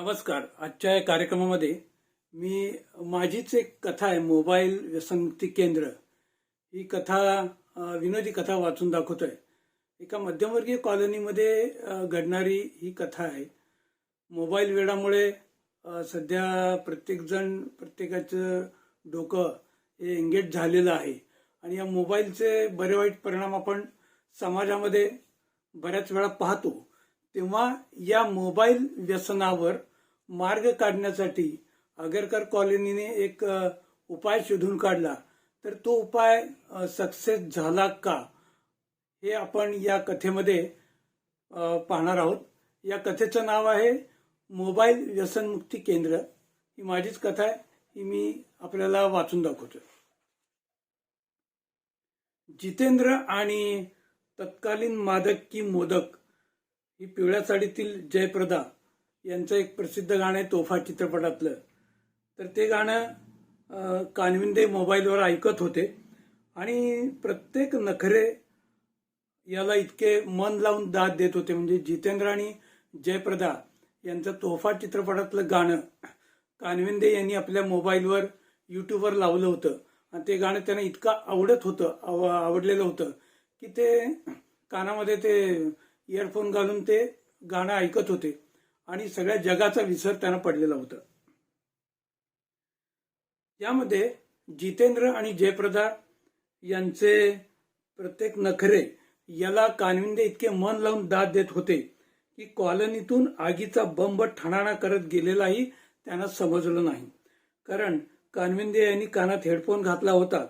नमस्कार. आजच्या या कार्यक्रमामध्ये मी माझीच एक कथा आहे मोबाईल व्यसनमुक्ती केंद्र. ही कथा विनोदी कथा वाचून दाखवतोय. एका मध्यमवर्गीय कॉलनीमध्ये घडणारी ही कथा आहे. मोबाईल वेळामुळे सध्या प्रत्येकजण प्रत्येकाचं डोकं हे एंगेज झालेलं आहे. आणि या मोबाईलचे बरे वाईट परिणाम आपण समाजामध्ये बऱ्याच वेळा पाहतो. तेव्हा या मोबाईल व्यसनावर मार्ग काढण्यासाठी आगरकर कॉलनीने एक उपाय शोधून काढला. तर तो उपाय सक्सेस झाला का? हे आपण या कथेमध्ये पाहणार आहोत. या कथेचं नाव आहे मोबाईल व्यसनमुक्ती केंद्र. ही माझीच कथा आहे. ही मी आपल्याला वाचून दाखवतो जितेंद्र आणि तत्कालीन मादक की मोदक ही पिवळ्या साडीतील जयप्रदा यांचं एक प्रसिद्ध गाणं आहे तोफा चित्रपटातलं. तर ते गाणं कानविंदे मोबाईलवर ऐकत होते. आणि प्रत्येक नखरे याला इतके मन लावून दाद देत होते. म्हणजे जितेंद्र आणि जयप्रदा यांचं तोफा चित्रपटातलं गाणं कानविंदे यांनी आपल्या मोबाईलवर युट्यूबवर लावलं होतं. आणि ते गाणं त्यांना इतकं आवडत होतं आव- आवडलेलं होतं की ते कानामध्ये ते इयरफोन घालून ते गाणं ऐकत होते. आणि सगळ्या जगाचा विसर त्यांना पडलेला होता. यामध्ये जितेंद्र आणि जयप्रदा यांचे प्रत्येक नखरे याला कानविंदे इतके मन लावून दाद देत होते की कॉलनीतून आगीचा बंब ठणाणा करत गेलेलाही त्यांना समजलं नाही. कारण कानविंदे यांनी कानात हेडफोन घातला होता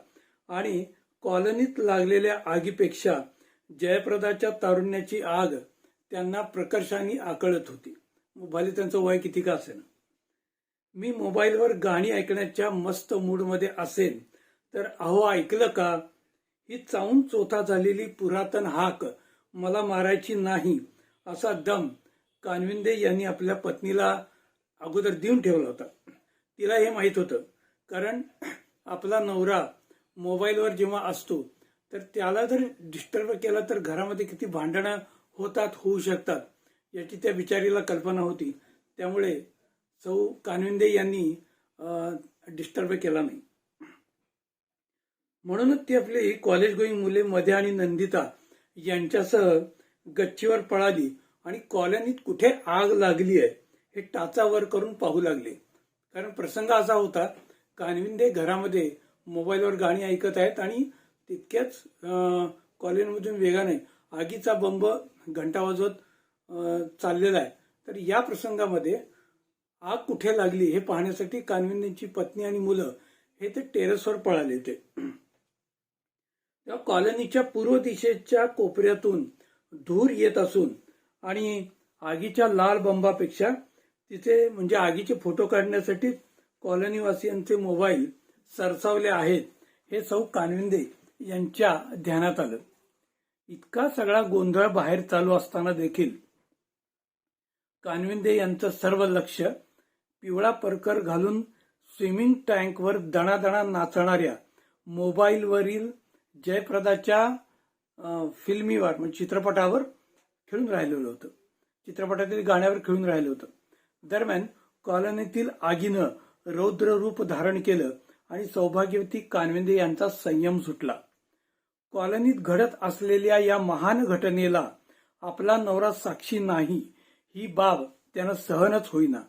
आणि कॉलनीत लागलेल्या आगीपेक्षा जयप्रदाच्या तारुण्याची आग त्यांना प्रकर्षाने आकळत होती. भले त्यांचं वय किती का असेल? मी मोबाईलवर गाणी ऐकण्याच्या मस्त मूडमध्ये असेल तर अहो ऐकलं का? ही चावून चोथा झालेली पुरातन हाक मला मारायची नाही असा दम कानविंदे यांनी आपल्या पत्नीला अगोदर देऊन ठेवला होता. तिला हे माहीत होतं कारण आपला नवरा मोबाईलवर जेव्हा असतो तर त्याला जर डिस्टर्ब केला तर घरामध्ये किती भांडणं होतात होऊ शकतात. याची त्या बिचारीला कल्पना होती. त्यामुळे सौ कानविंदे यांनी डिस्टर्ब केला नाही. म्हणूनच ती आपली कॉलेज गोईंग मुले मध्ये आणि नंदिता यांच्यासह गच्चीवर पळाली आणि कॉलनीत कुठे आग लागली आहे हे टाचावर करून पाहू लागले. कारण प्रसंग असा होता कानविंदे घरामध्ये मोबाईलवर गाणी ऐकत आहेत आणि तितक्याच कॉलनीमधून वेगाने आगीचा बंब घंटा वाजवत चाललेला आहे. तर या प्रसंगामध्ये आग कुठे लागली हे पाहण्यासाठी कानविंदेंची पत्नी आणि मुलं हे ते टेरेसवर पळाले होते. तेव्हा कॉलनीच्या पूर्व दिशेच्या कोपऱ्यातून धूर येत असून आणि आगीच्या लाल बंबापेक्षा तिथे म्हणजे आगीचे फोटो काढण्यासाठी कॉलनीवासियांचे मोबाईल सरसावले आहेत हे सौ कानविंदे यांच्या ध्यानात आलं. इतका सगळा गोंधळ बाहेर चालू असताना देखील कानविंदे यांचं सर्व लक्ष पिवळा परकर घालून स्विमिंग टँकवर दणादणा नाचणाऱ्या मोबाईलवरील जयप्रदाच्या फिल्मीवर म्हणजे चित्रपटावर खेळून राहिलेलं होतं. चित्रपटातील गाण्यावर खेळून राहिलं होतं. दरम्यान कॉलनीतील आगीनं रौद्र रूप धारण केलं आणि सौभाग्यवती कानविंदे यांचा संयम सुटला. कॉलनीत घडत असलेल्या या महान घटनेला आपला नवरा साक्षी नाही ही बाब त्यांना सहनच होईना.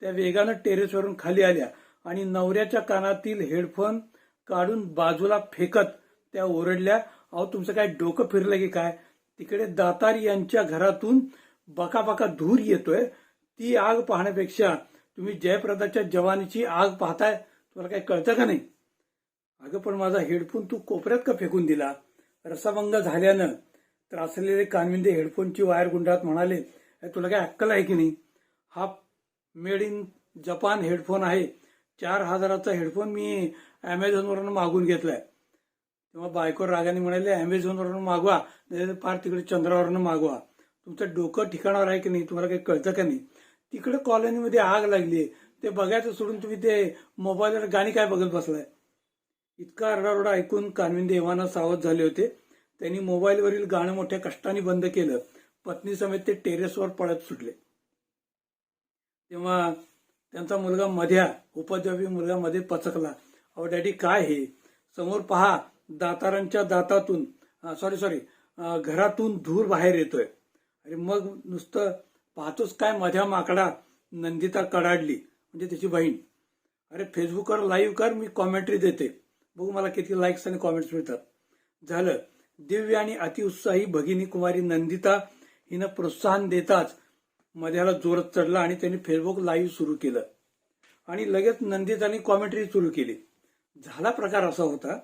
त्या वेगानं टेरेसवरून खाली आल्या आणि नवऱ्याच्या कानातील हेडफोन काढून बाजूला फेकत त्या ओरडल्या अहो तुमचं काय डोकं फिरलं की काय? तिकडे दातार यांच्या घरातून बकाबका धूर येतोय. ती आग पाहण्यापेक्षा तुम्ही जयप्रदाच्या जवानीची आग पाहताय. तुम्हाला काय कळतं का नाही? अगं पण माझा हेडफोन तू कोपऱ्यात का फेकून दिला? रसाभंग झाल्यानं त्रासलेले कानविंदे हेडफोनची वायर गुंडात म्हणाले तुला काय अक्कल आहे की नाही? हा मेड इन जपान हेडफोन आहे. चार हजाराचा हेडफोन मी अमेझॉनवरून मागून घेतलाय. तेव्हा बायको रागाने म्हणाले अमेझॉनवरून मागवा नाही तर फार तिकडे चंद्रावरून मागवा. तुमचं डोकं ठिकाणावर आहे की नाही तुम्हाला काही कळतं का नाही? तिकडे कॉलनीमध्ये आग लागली ते बघायचं सोडून तुम्ही ते मोबाईलवर गाणी काय बघत बसलाय? इतका आरडाओरडा ऐकून कानविंदे एव्हाना सावध झाले होते. त्यांनी मोबाईलवरील गाणं मोठ्या कष्टाने बंद केलं. पत्नी समेत ते टेरेसवर पळत सुटले. तेव्हा त्यांचा मुलगा मध्या उपद्रवी मुलगा मध्ये पचकला. अहो डॅडी काय हे? समोर पहा दातारांच्या दातातून सॉरी सॉरी घरातून धूर बाहेर येतोय. अरे मग नुसतं पाहतोच काय मध्या माकडा नंदिता कडाडली म्हणजे त्याची बहीण. अरे फेसबुकवर लाईव्ह कर मी कॉमेंट्री देते. बघू मला किती लाईक्स आणि कॉमेंट्स मिळतात. झालं. दिव्य आणि अतिउत्साही भगिनी कुमारी नंदिता हिनं प्रोत्साहन देताच मध्याला जोरात चढला आणि त्यांनी फेसबुक लाईव्ह सुरू केलं. आणि लगेच नंदितांनी कॉमेंट्री सुरू केली. झाला प्रकार असा होता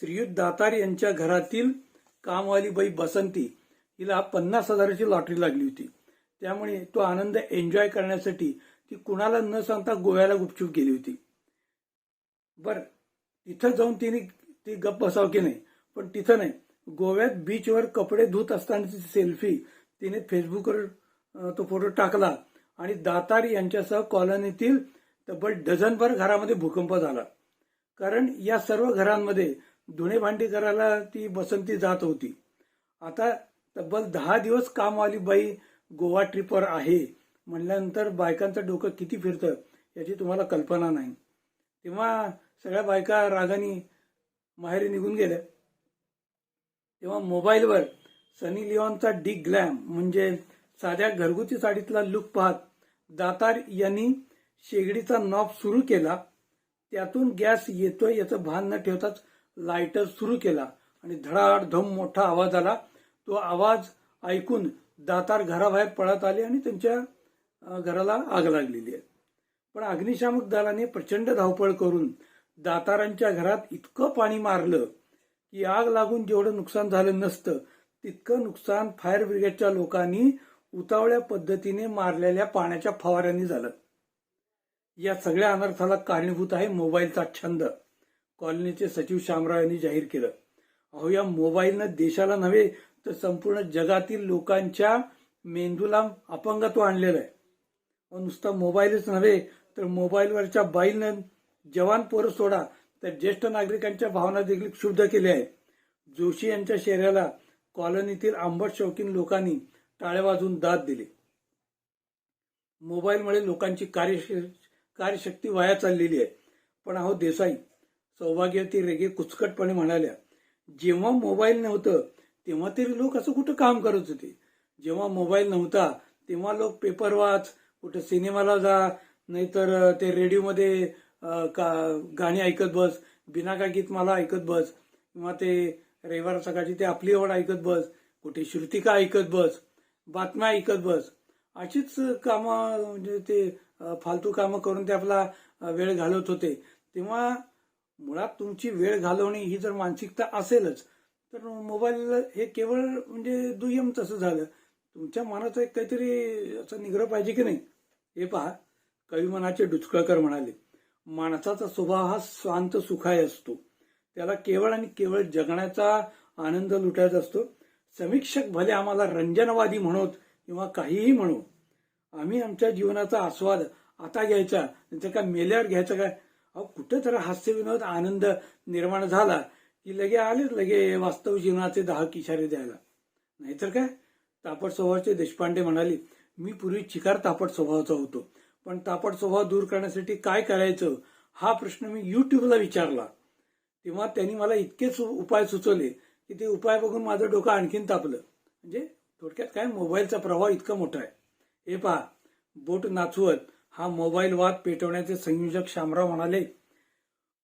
श्रीयुत दातार यांच्या घरातील कामवाली बाई बसंती हिला पन्नास हजाराची लॉटरी लागली होती. त्यामुळे तो आनंद एन्जॉय करण्यासाठी ती कुणाला न सांगता गोव्याला गुपचूप गेली होती. बर तिथं जाऊन तिने ती गप्प बसाव की नाही? पण तिथं नाही. गोव्यात बीचवर कपडे धुत असतानाची सेल्फी तिने फेसबुकवर तो फोटो टाकला आणि दातार यांच्यासह कॉलनीतील तब्बल डझनभर घरामध्ये भूकंप झाला. कारण या सर्व घरांमध्ये धुणे भांडी करायला ती बसंती जात होती. आता तब्बल दहा दिवस कामवाली बाई गोवा ट्रिपवर आहे म्हणल्यानंतर बायकांचं डोकं किती फिरतं याची तुम्हाला कल्पना नाही. तेव्हा सगळ्या बायका रागाने माहेरी निघून गेल्या. तेव्हा मोबाईलवर सनी लिओनचा डी ग्लॅम म्हणजे साध्या घरगुती साडीतला लुक पाहत दातार यांनी शेगडीचा नॉब सुरू केला. त्यातून गॅस येतोय याचं भान न ठेवताच लायटर सुरू केला आणि धडाड धम मोठा आवाज आला. तो आवाज ऐकून दातार घराबाहेर पळत आले आणि त्यांच्या घराला आग लागलेली आहे. पण अग्निशामक दलाने प्रचंड धावपळ करून दातारांच्या घरात इतकं पाणी मारलं की आग लागून जेवढं नुकसान झालं नसतं तितकं नुकसान फायर ब्रिगेडच्या लोकांनी उतावळ्या पद्धतीने मारलेल्या पाण्याच्या फवाऱ्यांनी झालं. या सगळ्या अनर्थाला कारणीभूत आहे मोबाईलचा छंद कॉलनीचे सचिव शामराव यांनी जाहीर केलं. अहो या मोबाईलनं देशाला नव्हे तर संपूर्ण जगातील लोकांच्या मेंदूला अपंगत्व आणलेलं आहे. नुसतं नुसता मोबाईलच नव्हे तर मोबाईलवरच्या बाईलनं जवान पोरं सोडा तर ज्येष्ठ नागरिकांच्या भावना देखील क्षुब्ध केल्या आहेत. जोशी यांच्या शरीराला कॉलनीतील आंबट शौकीन लोकांनी टाळे वाजून दाद दिली. मोबाईलमुळे लोकांची कार्य कार्यशक्ती वाया चाललेली आहे. पण अहो देसाई सौभाग्यवती रेगे कुचकटपणे म्हणाल्या जेव्हा मोबाईल नव्हतं तेव्हा तरी लोक असं कुठं काम करत होते? जेव्हा मोबाईल नव्हता तेव्हा लोक पेपर वाच कुठं सिनेमाला जा नाहीतर ते रेडिओमध्ये का गाणी ऐकत बस बिनाका गीत मला ऐकत बस किंवा ते रविवार सकाळची ते आपली आवड ऐकत बस कुठे श्रुतिका ऐकत बस बातम्या ऐकत बस. अशीच कामं म्हणजे ते फालतू कामं करून ते आपला वेळ घालवत होते. तेव्हा मुळात तुमची वेळ घालवणे ही जर मानसिकता असेलच तर मोबाईल हे केवळ म्हणजे दुय्यम तसं झालं. तुमच्या मनाचं एक काहीतरी असं निग्रह पाहिजे की नाही? हे पहा कवी मनाचे डुचकळकर म्हणाले माणसाचा स्वभाव हा शांत सुखाय असतो. त्याला केवळ आणि केवळ जगण्याचा आनंद लुटायचा असतो. समीक्षक भले आम्हाला रंजनवादी म्हणोत किंवा काहीही म्हणू आम्ही आमच्या जीवनाचा आस्वाद आता घ्यायचा नंतर काय मेल्यावर घ्यायचा काय? अहो कुठं तर हास्यविनोद आनंद निर्माण झाला की लगे आलेच लगे वास्तव जीवनाचे दहा इशारे द्यायला. नाहीतर काय? तापट स्वभावाचे देशपांडे म्हणाले मी पूर्वी चिकार तापट स्वभावाचा होतो. पण तापट स्वभाव दूर करण्यासाठी काय करायचं हा प्रश्न मी युट्यूबला विचारला. तेव्हा त्यांनी मला इतकेच उपाय सुचवले की ते उपाय बघून माझं डोकं आणखीन तापलं. म्हणजे थोडक्यात काय मोबाईलचा प्रभाव इतका मोठा आहे. हे पहा बोट नाचवत हा मोबाईल वाद पेटवण्याचे संयोजक शामराव म्हणाले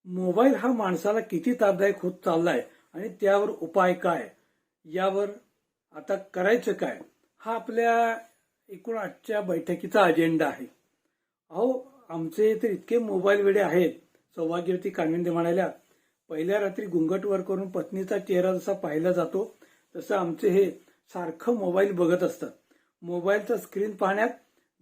मोबाईल हा माणसाला किती तापदायक होत चाललाय आणि त्यावर उपाय काय? यावर आता करायचं काय? हा आपल्या एकूण आजच्या बैठकीचा अजेंडा आहे. अहो आमचे तर इतके मोबाईल वेडे आहेत सौभाग्यवती कानविंदे म्हणाल्या. पहिल्या रात्री घुंगटवर करून पत्नीचा चेहरा जसा पाहिला जातो तसं आमचे हे सारखं मोबाईल बघत असतात. मोबाईलचा स्क्रीन पाहण्यात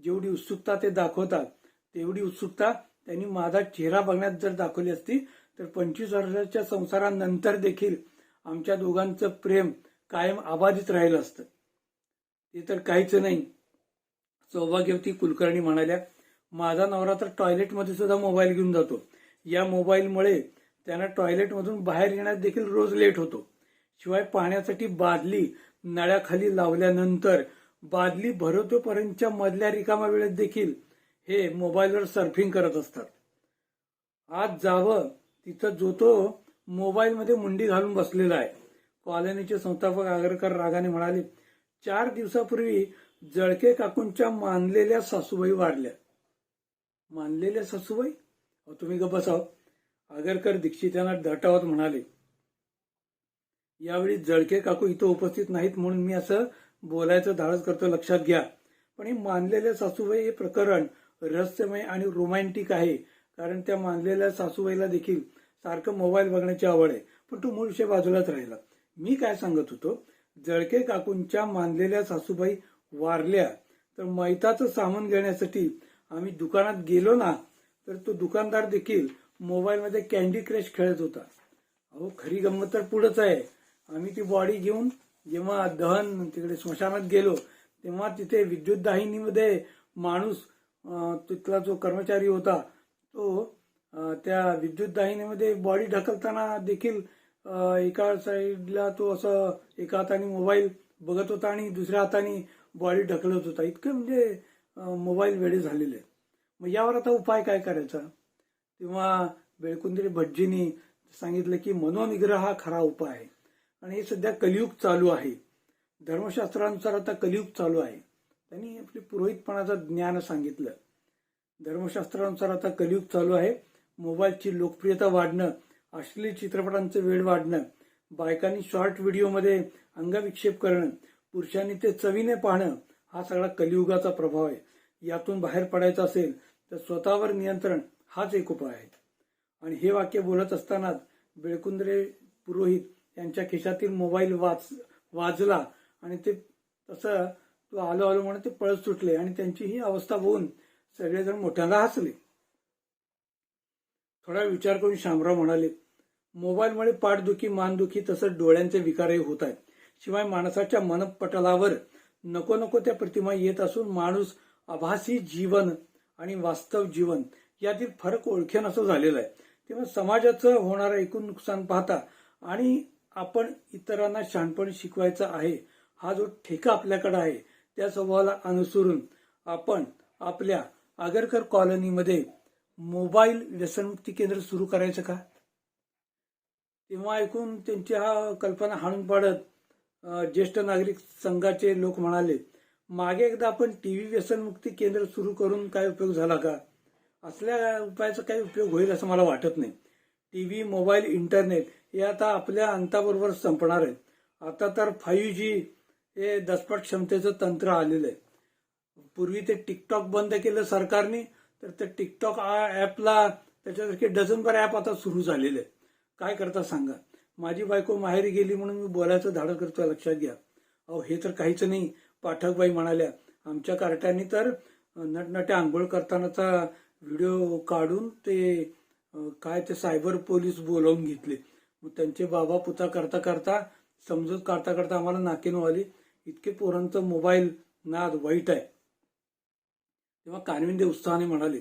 जेवढी उत्सुकता ते दाखवतात तेवढी उत्सुकता त्यांनी माझा चेहरा बघण्यात जर दाखवली असती तर पंचवीस वर्षाच्या संसारानंतर देखील आमच्या दोघांचं प्रेम कायम अबाधित राहिलं असतं. ते तर काहीच नाही. सौभाग्यवती कुलकर्णी म्हणाल्या माझा नवरा तर टॉयलेटमध्ये सुद्धा मोबाईल घेऊन जातो. या मोबाईलमुळे त्यांना टॉयलेटमधून बाहेर येण्यात देखील रोज लेट होतो. शिवाय पाण्यासाठी बादली नळ्याखाली लावल्यानंतर बादली भरवतोपर्यंतच्या मधल्या रिकामा वेळेत देखील हे मोबाईलवर सर्फिंग करत असतात. आज जावं तिथं जो तो मोबाईलमध्ये मुंडी घालून बसलेला आहे. कॉलनीचे संस्थापक आगरकर रागाने म्हणाले चार दिवसापूर्वी जळके काकूंच्या मानलेल्या सासूबाई वाढल्या. मानलेल्या सासूबाई? अहो, तुम्ही ग बसाव आगरकर दीक्षित यांना दटावत म्हणाले यावेळी जळके काकू इथं उपस्थित नाहीत म्हणून मी असं बोलायचं धाडस करतो लक्षात घ्या. पण हे मानलेल्या सासूबाई हे प्रकरण रहस्यमय आणि रोमॅन्टिक आहे कारण त्या मानलेल्या सासूबाईला देखील सारखं मोबाईल बघण्याची आवड आहे. पण तो मूळ विषय बाजूलाच राहिला. मी काय सांगत होतो? जळके काकूंच्या मानलेल्या सासूबाई वारल्या. तर मैताचं सामान घेण्यासाठी आम्ही दुकानात गेलो ना तर तो दुकानदार देखील मोबाईलमध्ये कॅन्डी क्रश खेळत होता. अहो खरी गंमत तर पुढंच आहे. आम्ही ती बॉडी घेऊन जेव्हा दहन तिकडे स्मशानात गेलो तेव्हा तिथे विद्युत दाहिनीमध्ये माणूस तिथला जो कर्मचारी होता तो त्या विद्युत दाहिनीमध्ये बॉडी ढकलताना देखील एका साईडला तो असं एका हाताने मोबाईल बघत होता आणि दुसऱ्या हाताने बॉडी ढकलत होता. इतकं म्हणजे मोबाईल वेळे झालेले. मग यावर आता उपाय काय करायचा? तेव्हा बेळकुंदरी भटजींनी सांगितलं की मनोनिग्रह हा खरा उपाय आहे. आणि हे सध्या कलियुग चालू आहे. धर्मशास्त्रानुसार आता कलियुग चालू आहे. त्यांनी आपली पुरोहितपणाचं ज्ञान सांगितलं. धर्मशास्त्रानुसार आता कलियुग चालू आहे. मोबाईलची लोकप्रियता वाढणं अश्लील चित्रपटांचं वेळ वाढणं बायकांनी शॉर्ट व्हिडिओमध्ये अंगविक्षेप करणं पुरुषांनी ते चवीने पाहणं हा सगळा कलियुगाचा प्रभाव आहे. यातून बाहेर पडायचा असेल तर स्वतःवर नियंत्रण हाच एक उपाय आहे. आणि हे वाक्य बोलत असतानाच बेळकुंद्रे पुरोहित यांच्या खिशातील मोबाईल वाच वाजला आणि ते तसं तो आलो आलो म्हणून ते पळत सुटले आणि त्यांची ही अवस्था बघून सगळेजण मोठ्यांदा हसले. थोडा विचार करून शामराव म्हणाले मोबाईलमुळे पाठदुखी मानदुखी तसंच डोळ्यांचे विकारही होत आहेत. शिवाय माणसाच्या मनपटलावर नको नको त्या प्रतिमा येत असून माणूस आभासी जीवन आणि वास्तव जीवन यातील फरक ओळखेन असं झालेलं आहे. तेव्हा समाजाचं होणारं एकूण नुकसान पाहता आणि आपण इतरांना शहाणपण शिकवायचा आहे हा जो ठेका आपल्याकडे आहे त्या स्वभावाला अनुसरून आपण आपल्या आगरकर कॉलनीमध्ये मोबाईल व्यसनमुक्ती केंद्र सुरू करायचं का? तेव्हा ऐकून त्यांची हा कल्पना हाणून पाडत ज्येष्ठ नागरिक संघाचे लोक म्हणाले मागे एकदा आपण टीव्ही व्यसनमुक्ती केंद्र सुरू करून काय उपयोग झाला का? असल्या उपायाचा काही उपयोग होईल असं मला वाटत नाही. टी व्ही मोबाईल इंटरनेट हे आता आपल्या अंताबरोबर संपणार आहेत. आता तर फाईव्ह जी हे दसपट क्षमतेचं तंत्र आलेलं आहे. पूर्वी ते टिकटॉक बंद केलं सरकारने तर ते टिकटॉक ॲपला त्याच्यासारखे डझनभर ॲप आता सुरू झालेले आहेत. काय करता सांगा? माझी बायको माहेरी गेली म्हणून मी बोलायचं धाडं करतोय लक्षात घ्या. अहो हे तर काहीच नाही. पाठकबाई म्हणाल्या आमच्या कार्ट्याने तर नटनट्या आंघोळ करतानाचा व्हिडिओ काढून ते काय ते सायबर पोलीस बोलावून घेतले. मग त्यांचे बाबा पुता करता करता समजूत काढता करता आम्हाला नाकीन आली. इतके पोरांचं मोबाईल नाद वाईट आहे. तेव्हा कानविंदे उत्साहाने म्हणाले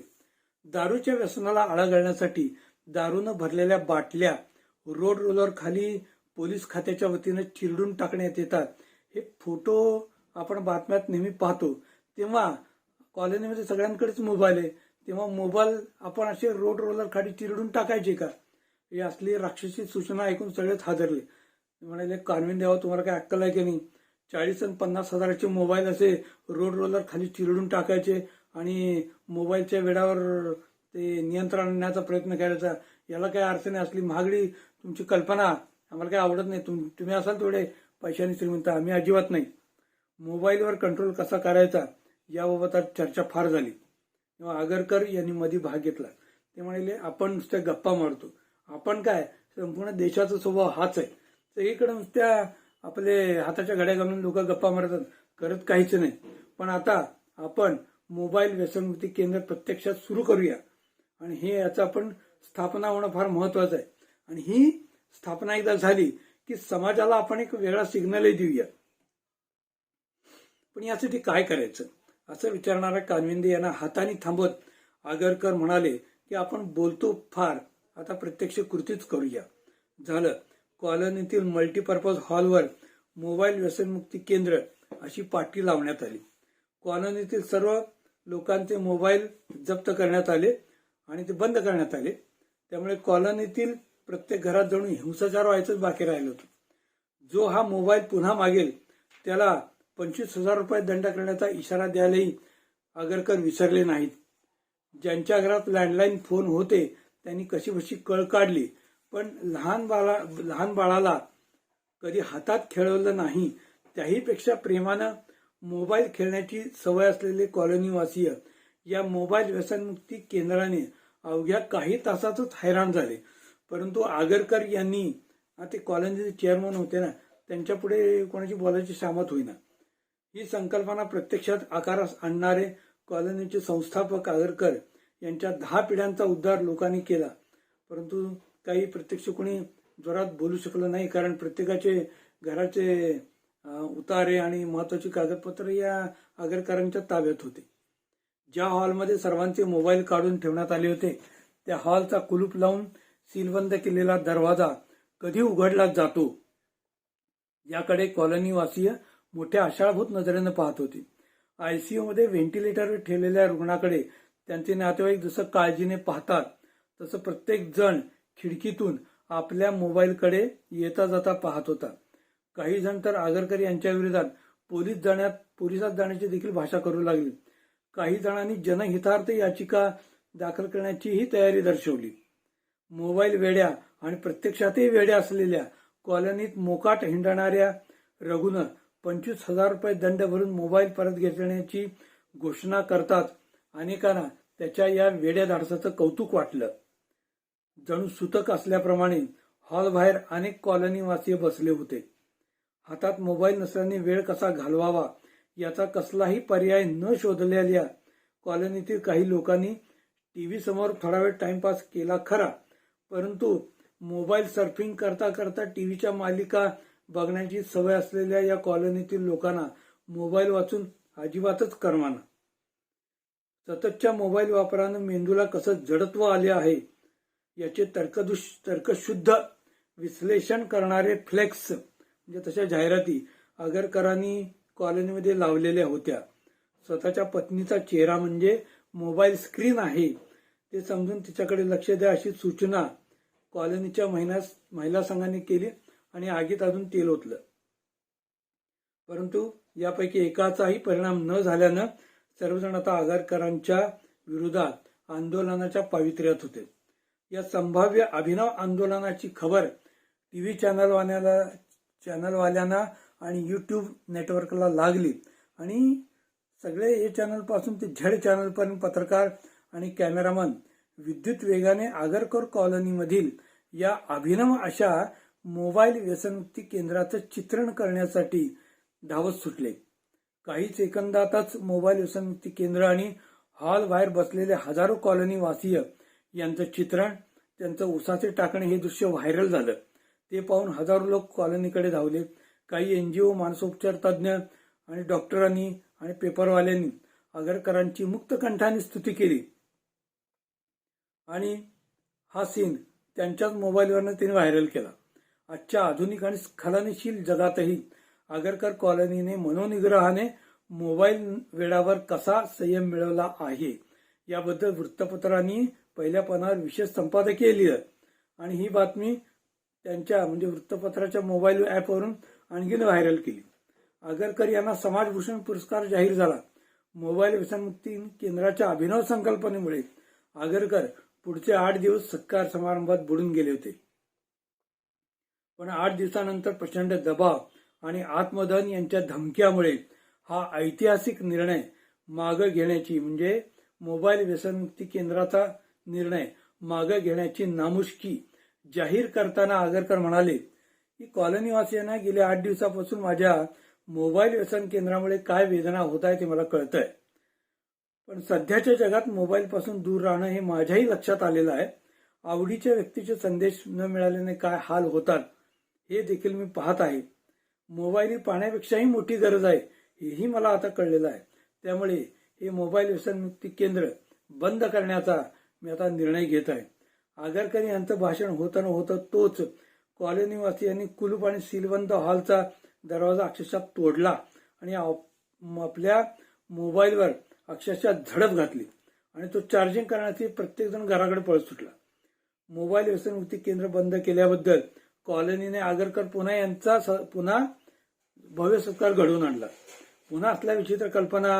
दारूच्या व्यसनाला आळा घालण्यासाठी दारूनं भरलेल्या बाटल्या रोड रोलर खाली पोलीस खात्याच्या वतीनं चिरडून टाकण्यात येतात. हे फोटो आपण बातम्यात नेहमी पाहतो. तेव्हा कॉलनीमध्ये सगळ्यांकडेच मोबाईल आहे. तेव्हा मोबाईल आपण असे रोड रोलर खाली चिरडून टाकायचे का? हे असली राक्षसी सूचना ऐकून सगळेच हादरले. म्हणाले कानवीन द्यावा तुम्हाला काय अक्कल आहे की नाही? चाळीस आणि पन्नास हजाराचे मोबाईल असे रोड रोलर खाली चिरडून टाकायचे आणि मोबाईलच्या वेळावर ते नियंत्रण आणण्याचा प्रयत्न करायचा. याला काही अर्थ नाही असली महागडी तुमची कल्पना. आम्हाला काही आवडत नाही. तुम तुम्ही असाल तेवढे पैशाने श्रीमंत. आम्ही अजिबात नाही. मोबाईलवर कंट्रोल कसा करायचा? याबाबत आज चर्चा फार झाली. तेव्हा आगरकर यांनी मध्ये भाग घेतला. ते म्हणाले आपण नुसत्या गप्पा मारतो. आपण काय? संपूर्ण देशाचा स्वभाव हाच आहे. सगळीकडे नुसत्या आपले हाताच्या घड्या घालून लोक गप्पा मारतात. करत काहीच नाही. पण आता आपण मोबाईल व्यसनमुक्ती केंद्र प्रत्यक्षात सुरू करूया. आणि हे याचं आपण स्थापना होणं फार महत्वाचं आहे. आणि ही स्थापना एकदा झाली की समाजाला आपण एक वेगळा सिग्नलही देऊया. पण यासाठी काय करायचं? असं विचारणारा कानविंदे यांना हाताने थांबवत आगरकर म्हणाले की आपण बोलतो फार. आता प्रत्यक्ष कृतीच करूया. झालं. कॉलनीतील मल्टीपर्पज हॉलवर मोबाईल व्यसनमुक्ती केंद्र अशी पाटी लावण्यात आली. कॉलनीतील सर्व लोकांचे मोबाईल जप्त करण्यात आले आणि ते बंद करण्यात आले. त्यामुळे कॉलनीतील प्रत्येक घरात जणू हिंसाचार व्हायचंच बाकी राहिलं होतं. जो हा मोबाईल पुन्हा मागेल त्याला पंचवीस हजार रुपये दंड करण्याचा इशारा द्यायलाही आगरकर विसरले नाहीत. ज्यांच्या घरात लँडलाईन फोन होते त्यांनी कशीबशी कळ काढली. पण लहान बाळा लहान बाळाला कधी हातात खेळवलं नाही त्याहीपेक्षा प्रेमानं मोबाईल खेळण्याची सवय असलेले कॉलनीवासीय या मोबाईल व्यसनमुक्ती केंद्राने अवघ्या काही तासातच हैराण झाले. परंतु आगरकर यांनी ते कॉलनीचे चेअरमन होते ना त्यांच्यापुढे कोणाची बोलायची सामत होईना. ही संकल्पना प्रत्यक्षात आकारास आणणारे कॉलनीचे संस्थापक आगरकर यांच्या दहा पिढ्यांचा उद्धार लोकांनी केला. परंतु काही प्रत्यक्ष कोणी जोरात बोलू शकलं नाही कारण प्रत्येकाचे घराचे उतारे आणि महत्वाची कागदपत्र या आगरकरांच्या ताब्यात होते. ज्या हॉलमध्ये सर्वांचे मोबाईल काढून ठेवण्यात आले होते त्या हॉलचा कुलूप लावून सीलबंद केलेला दरवाजा कधी उघडला जातो याकडे कॉलनीवासीय मोठ्या आशाळभूत नजरेनं पाहत होती. आयसीयूमध्ये व्हेंटिलेटरवर ठेवलेल्या रुग्णाकडे त्यांचे नातेवाईक जसं काळजीने पाहतात तसं प्रत्येक जण खिडकीतून आपल्या मोबाईलकडे येता जाता पाहत होता. काही जण तर आगरकर यांच्या विरोधात पोलीस जाण्यात पोलिसात जाण्याची देखील भाषा करू लागली. काही जणांनी जनहितार्थ याचिका दाखल करण्याचीही तयारी दर्शवली. मोबाईल वेड्या आणि प्रत्यक्षातही वेड्या असलेल्या कॉलनीत मोकाट हिंडणाऱ्या रघुनं पंचवीस हजार रुपये दंड भरून मोबाईल परत घेण्याची घोषणा करतात. अनेकांना त्याच्या या वेड्या धाडसाचं कौतुक वाटलं. जणू सुतक असल्याप्रमाणे हॉलबाहेर अनेक कॉलनीवासीय बसले होते. हातात मोबाईल नसल्याने वेळ कसा घालवावा याचा कसलाही पर्याय न शोधलेल्या कॉलनीतील काही लोकांनी टीव्ही समोर थोडा वेळ टाइमपास केला खरा. परंतु मोबाईल सर्फिंग करता करता टीव्हीच्या मालिका बघण्याची सवय असलेल्या या कॉलनीतील लोकांना मोबाईल वाचून अजिबातच करमाना सततच्या मोबाईल वापरानं मेंदूला कसं जडत्व आले आहे याचे तर्कदुष तर्कशुद्ध विश्लेषण करणारे फ्लेक्स म्हणजे तशा जाहिराती आगरकरांनी कॉलनीमध्ये लावलेल्या होत्या. स्वतःच्या पत्नीचा चेहरा म्हणजे मोबाईल स्क्रीन आहे. ते समजून तिच्याकडे लक्ष द्या अशी सूचना कॉलनीच्या महिला महिला संघाने केली. आणि आगीत अजून तेल ओतलं. परंतु यापैकी एकाचाही परिणाम न झाल्यानं सर्वजण आता आगरकरांच्या विरोधात आंदोलनाच्या पावित्र्यात होते. या संभाव्य अभिनव आंदोलनाची खबर टीव्ही चॅनलवाल्याला चॅनलवाल्यांना आणि यूट्यूब नेटवर्कला लागली आणि सगळे ए चॅनलपासून ते झेड चॅनलपर्यंत पत्रकार आणि कॅमेरामन विद्युत वेगाने आगरकर कॉलनीमधील या अभिनव अशा मोबाईल व्यसनमुक्ती केंद्राचं चित्रण करण्यासाठी धावत सुटले. काही सेकंदातच मोबाईल व्यसनमुक्ती केंद्र आणि हॉल बाहेर बसलेले हजारो कॉलनी वासीय यांचं चित्रण त्यांचं उसाचे टाकणे हे दृश्य व्हायरल झालं. ते पाहून हजारो लोक कॉलनीकडे धावले. काही एनजीओ मानसोपचार तज्ज्ञ आणि डॉक्टरांनी आणि पेपरवाल्यांनी आगरकरांची मुक्त कंठाने स्तुती केली. आणि हा सीन त्यांच्याच मोबाईलवरनं त्यांनी व्हायरल केला. आजच्या आधुनिक आणि स्खलनशील जगातही आगरकर कॉलनीने मनोनिग्रहाने मोबाईल वेळावर कसा संयम मिळवला आहे याबद्दल वृत्तपत्रांनी पहिल्या पानावर विशेष संपादकीय लिहिलं. आणि ही बातमी त्यांच्या म्हणजे वृत्तपत्राच्या मोबाईल ॲपवरून आणखीन व्हायरल केली. आगरकर यांना समाजभूषण पुरस्कार जाहीर झाला. मोबाईल व्यसनमुक्ती केंद्राच्या अभिनव संकल्पनेमुळे आगरकर पुढचे आठ दिवस सत्कार समारंभात बुडून गेले होते. पण आठ दिवसानंतर प्रचंड दबाव आणि आत्मदहन यांच्या धमक्यामुळे हा ऐतिहासिक निर्णय मागं घेण्याची म्हणजे मोबाईल व्यसनमुक्ती केंद्राचा निर्णय मागं घेण्याची नामुष्की जाहीर करताना आगरकर म्हणाले की कॉलनीवासियांना गेल्या आठ दिवसापासून माझ्या मोबाईल व्यसन केंद्रामुळे काय वेदना होत आहे ते मला कळतंय. पण सध्याच्या जगात मोबाईल पासून दूर राहणं हे माझ्याही लक्षात आलेलं आहे. आवडीच्या व्यक्तीचे संदेश न मिळाल्याने काय हाल होतात हे देखील मी पाहत आहे. मोबाईल ही पाण्यापेक्षाही मोठी गरज आहे हेही मला आता कळलेलं आहे. त्यामुळे हे मोबाईल व्यसनमुक्ती केंद्र बंद करण्याचा मी आता निर्णय घेत आहे. आगरकर यांचं भाषण होतं न होतं तोच. कॉलनीवासियांनी कुलूप आणि सिलवंत हॉलचा दरवाजा अक्षरशः तोडला आणि आप- आपल्या मोबाईलवर अक्षरशः झडप घातली आणि तो चार्जिंग करण्यासाठी प्रत्येकजण घराकडे पळत सुटला. मोबाईल व्यसनमुक्ती केंद्र बंद केल्याबद्दल कॉलनीने आगरकर पुन्हा यांचा स- पुन्हा भव्य सत्कार घडवून आणला. पुन्हा असल्या विचित्र कल्पना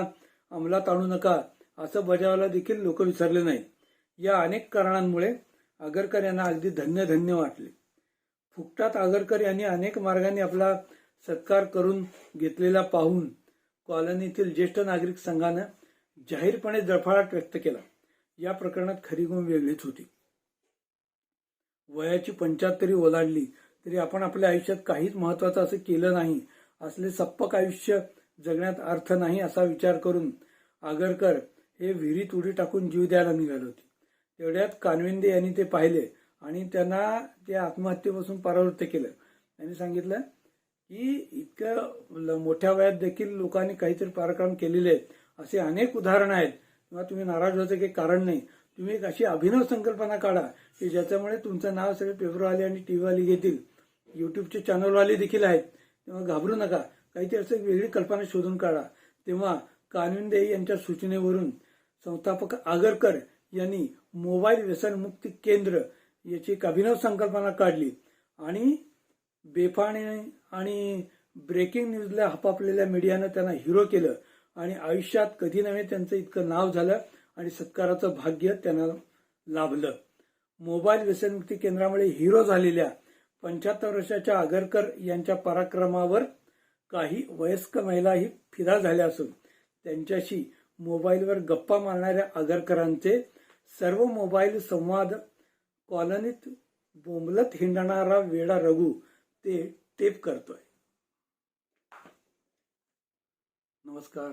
अंमलात आणू नका असं बजावायला देखील लोक विसरले नाही या अनेक कारणांमुळे आगरकर यांना अगदी धन्य धन्य वाटले. फुकटात आगरकर यांनी अनेक मार्गांनी आपला सत्कार करून घेतलेला पाहून कॉलनीतील ज्येष्ठ नागरिक संघानं जाहीरपणे जळफळाट व्यक्त केला. या प्रकरणात खरी गुण वेगळीच होती. वयाची पंच्याहत्तरी ओलांडली तरी आपण आपल्या आयुष्यात काहीच महत्वाचं असं केलं नाही. असले सप्पक आयुष्य जगण्यात अर्थ नाही असा विचार करून आगरकर हे विहिरीत उडी टाकून जीव द्यायला निघाले होते. तेवढ्यात कानविंदे यांनी ते पाहिले आणि त्यांना ते आत्महत्येपासून परावृत्त केलं. त्यांनी सांगितलं की इतकं ल- मोठ्या वयात देखील लोकांनी काहीतरी पराक्रम केलेले आहेत. असे अनेक उदाहरणं आहेत. किंवा तुम्ही नाराज व्हायचं काही कारण नाही. तुम्ही एक अशी अभिनव संकल्पना काढा की ज्याच्यामुळे तुमचं नाव सगळे पेपरवाले आणि टीव्हीवाले घेतील. युट्यूबचे चॅनलवाले देखील आहेत. तेव्हा घाबरू नका. काहीतरी असं एक वेगळी कल्पना शोधून काढा. तेव्हा कानविंदे यांच्या सूचनेवरून संस्थापक आगरकर यांनी मोबाईल व्यसनमुक्ती केंद्र याची एक अभिनव संकल्पना काढली. आणि बेफाणे आणि ब्रेकिंग न्यूजला हपापलेल्या मीडियानं त्यांना हिरो केलं. आणि आयुष्यात कधी नव्हे त्यांचं इतकं नाव झालं. आणि सत्काराचं भाग्य त्यांना लाभलं. मोबाईल व्यसनमुक्ती केंद्रामुळे हिरो झालेल्या पंच्याहत्तर वर्षाच्या आगरकर यांच्या पराक्रमावर काही वयस्क महिलाही फिदा झाल्या असून त्यांच्याशी मोबाईलवर गप्पा मारणाऱ्या आगरकरांचे सर्व मोबाईल संवाद कॉलनीत बोंबलत हिंडणारा वेडा रघु ते टेप करतोय. नमस्कार.